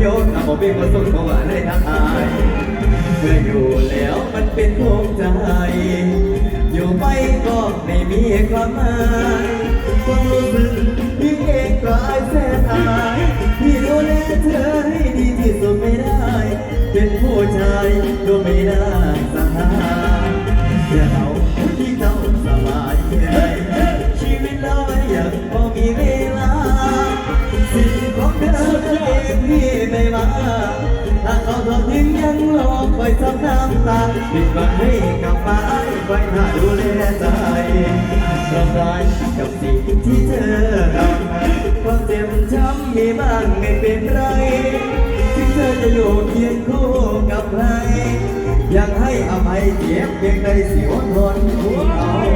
โยชน์ถ้าบอกเป็นคนสุดเพราะว่าในทางอายเมื่ออยู่แล้วมันเป็นภูมิใจ อยู่ไปก็ไม่มีความหมายความรู้สึกยิ่งเองกลายแสนอายที่ดูแลเธอให้ดีที่สุดไม่ได้ เป็นผู้ชายก็ไม่ได้สหายอย่าเอา ยซ้ำน้ำตาปิดบังให้กับมาไว้หน้าดูแลใจรำคาญกับสิ่งที่เธอทำความเจ็บช้ำมีบ้างไม่เป็นไรที่เธอจะอยู่เคียงคู่กับใครยังให้อภัยเจ็บเพียงใดสิอดทนหัวเอา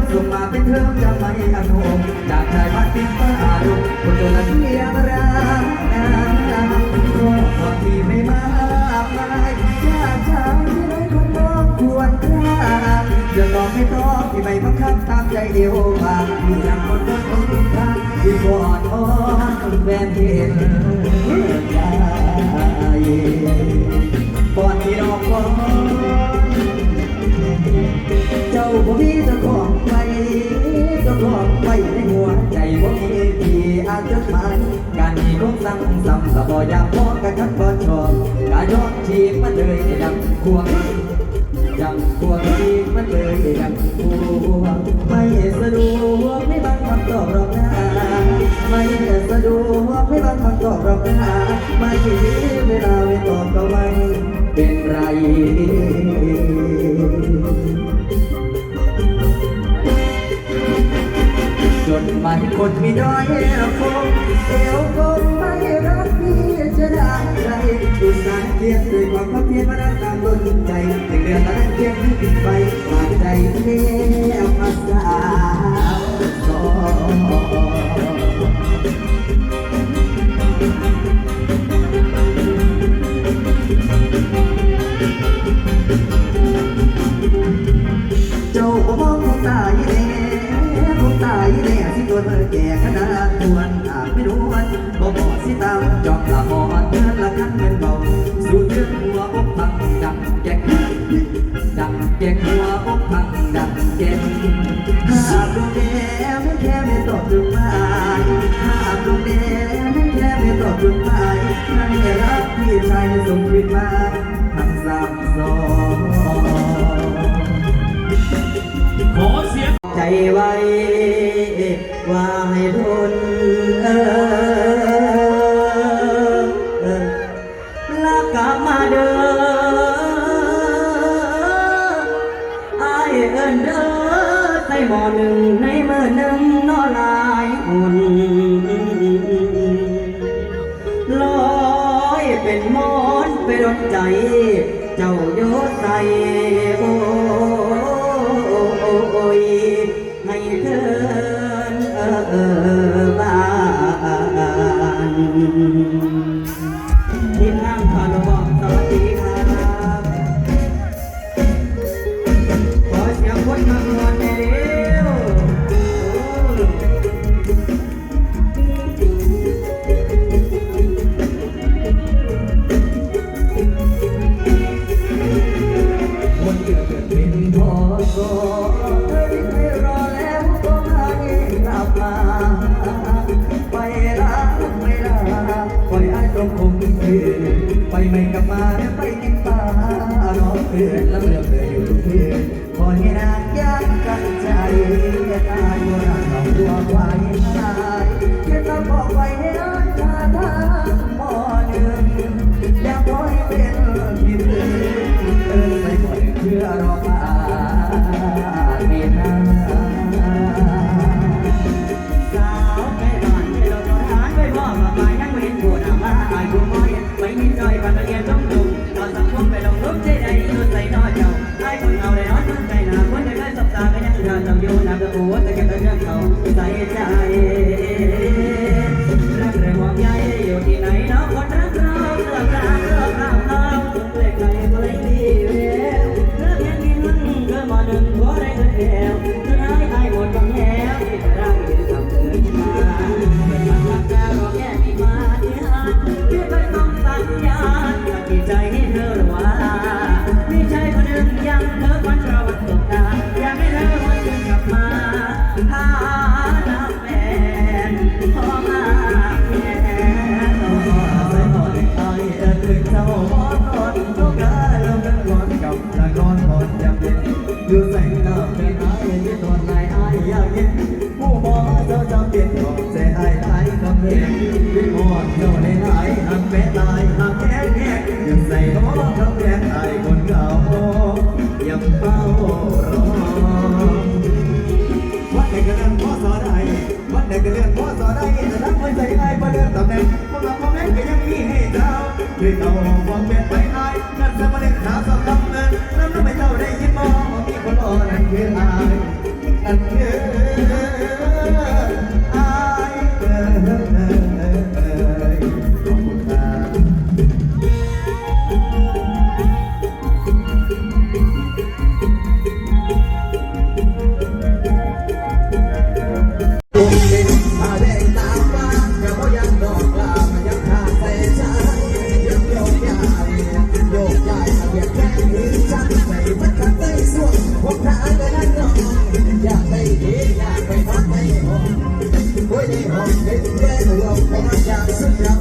นเดิมส่งมาเป็นเทอมจะไม่อนุจากชายบ้านติดฟ้าดุคนตัวละเพียงรักน้ำก็ความที่ไม่มากมายยากชายที่ไม่คนมองควรค่าจะต้องไม่ต้องที่ไม่บังคับตามใจเดียวว่าที่ยังคนคนคนทุกทางที่บอดอ่อนแฟนเห็นใจก่อนที่ดอกก่อนเจ้า บ่มีเจ้าของไปเจ้าของไปในหัวใจบ่มีที่อาจจะหมายการที่คงสั่งซ้ำและบ่อยากพอกันคัดบ่ชอบการยอมทีมันเลยดังควงดังควงทีมันเลยดังควงไม่สะดวกไม่บังคำตอบรอกนะไม่สะดวกไม่บังคำตอบรอกนะ คนมีด้อยระคงเอวคงไม่รักพี่จะได้ใครอุตส่าห์เทียรด้วยความพักเพียรมาตามต้นใจแต่เดือนละนั้นเทียงที่ปิดไปวางใจเลี้ยวภาษาสอง วนอาไม่รู้วันบ่บอกสิตามจอกละหอนเงินละคันเงินบ่ นเด้อใส่หม้อหนึ่งในมือหนึ่งนอลาายนั่นเด้อ ไม่ได้หอมได้ถึงได้หลงของอาจารย์ซึ่งรัก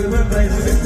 Levanta e